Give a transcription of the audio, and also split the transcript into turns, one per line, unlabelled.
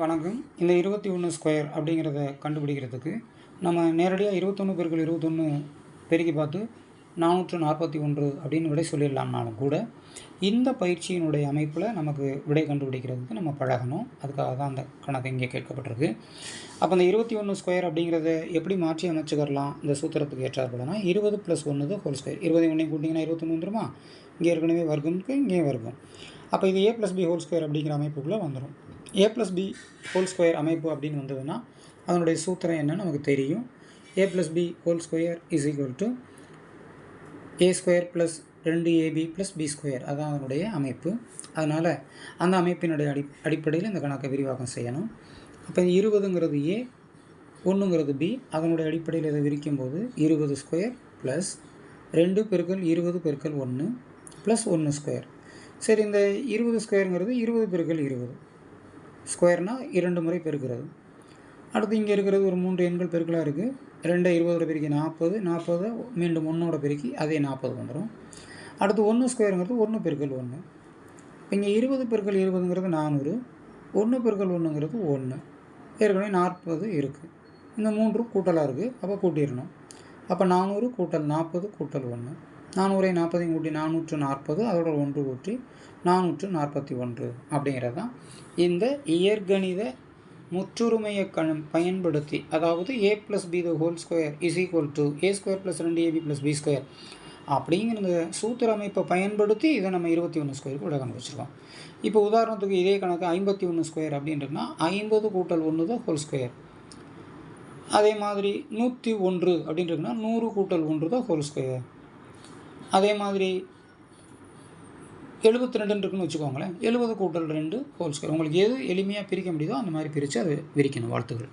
வணக்கம். இந்த இருபத்தி ஒன்று ஸ்கொயர் அப்படிங்கிறத கண்டுபிடிக்கிறதுக்கு நம்ம நேரடியாக இருபத்தொன்று பெருக்கள் இருபத்தொன்று பெருக்கி பார்த்து நானூற்று நாற்பத்தி ஒன்று அப்படின்னு விடை சொல்லிடலாம்னாலும் கூட இந்த பயிற்சியினுடைய அமைப்பில் நமக்கு விடை கண்டுபிடிக்கிறதுக்கு நம்ம பழகணும். அதுக்காக தான் அந்த கணக்கு இங்கே கேட்கப்பட்டிருக்கு. அப்போ இந்த இருபத்தி ஒன்று ஸ்கொயர் அப்படிங்கிறத எப்படி மாற்றி அமைச்சுக்கரலாம் இந்த சூத்திரத்துக்கு ஏற்றாற்படனா இருபது ப்ளஸ் ஒன்று ஹோல் ஸ்கொயர் இருபது ஒன்றையும் கூட்டிங்கன்னா இருபத்தொன்று வந்துருமா? இங்கே ஏற்கனவே வர்க்கம்க்கு இங்கே வர்க்கம். அப்போ இது A plus B whole square அப்படிங்கிற அமைப்புக்குள்ளே வந்துடும் A plus B whole square அமைப்பு அப்படின்னு வந்ததுன்னா அதனுடைய சூத்திரம் என்னன்னு நமக்கு தெரியும். A plus B whole square is equal to A square plus ரெண்டு ஏபி ப்ளஸ் பி ஸ்கொயர் அதான் அதனுடைய அமைப்பு. அதனால் அந்த அமைப்பினுடைய அடி அடிப்படையில் இந்த கணக்கை விரிவாக்கம் செய்யணும். அப்போ இருபதுங்கிறது ஏ ஒன்றுங்கிறது பி அதனுடைய அடிப்படையில் இதை விரிக்கும் போது இருபது ஸ்கொயர் ப்ளஸ் ரெண்டு பெருக்கள் இருபது பெருக்கள் ஒன்று ப்ளஸ் ஒன்று ஸ்கொயர் சரி இந்த இருபது ஸ்கொயருங்கிறது இருபது பெருக்கள் இருபது. ஸ்கொயர்னால் இரண்டு முறை பெருக்கிறது. அடுத்து இங்கே இருக்கிறது ஒரு மூன்று எண்கள் பெருக்கலாக இருக்குது ரெண்டை இருபதோட பெருக்கி நாற்பது நாற்பது மீண்டும் ஒன்றோட பெருக்கி அதே நாற்பது வந்துடும் அடுத்து ஒன்று ஸ்கொயருங்கிறது ஒன்று பெருக்கல் ஒன்று இங்கே இருபது பெருக்கல் இருபதுங்கிறது நானூறு ஒன்று பெருக்கல் ஒன்றுங்கிறது ஒன்று ஏற்கனவே நாற்பது இருக்குது இந்த மூன்று கூட்டலாக இருக்குது அப்போ கூட்டிடணும். அப்போ நானூறு கூட்டல் நாற்பது கூட்டல் ஒன்று நானூறை நாற்பதையும் கூட்டி நானூற்று நாற்பது அதோட ஒன்று கூட்டி நானூற்று நாற்பத்தி ஒன்று அப்படிங்கிறது தான். இந்த இயற்கணித முற்றுரிமையை கண் பயன்படுத்தி அதாவது A plus B the whole square is equal to A square plus ரெண்டு ஏபி ப்ளஸ் பி ஸ்கொயர் அப்படிங்கிற சூத்திர அமைப்பை பயன்படுத்தி இதை நம்ம இருபத்தி ஒன்று ஸ்கொயருக்கு விட கண்டுபிடிச்சிருக்கோம். இப்போ உதாரணத்துக்கு இதே கணக்கு ஐம்பத்தி ஒன்று ஸ்கொயர் அப்படின்றதுனா ஐம்பது கூட்டல் ஒன்று தான் ஹோல் ஸ்கொயர் அதே மாதிரி நூற்றி ஒன்று அப்படின்றதுனா நூறு கூட்டல் ஒன்று தான் ஹோல் ஸ்கொயர் அதே மாதிரி எழுபத்தி ரெண்டுன்னு இருக்குன்னு வச்சுக்கோங்களேன். எழுபது கூட்டல் ரெண்டு ஹோல் ஸ்கொயர் உங்களுக்கு எது எளிமையாக பிரிக்க முடியுதோ அந்த மாதிரி பிரித்து அதை விரிக்கணும் வாழ்த்துக்கள்.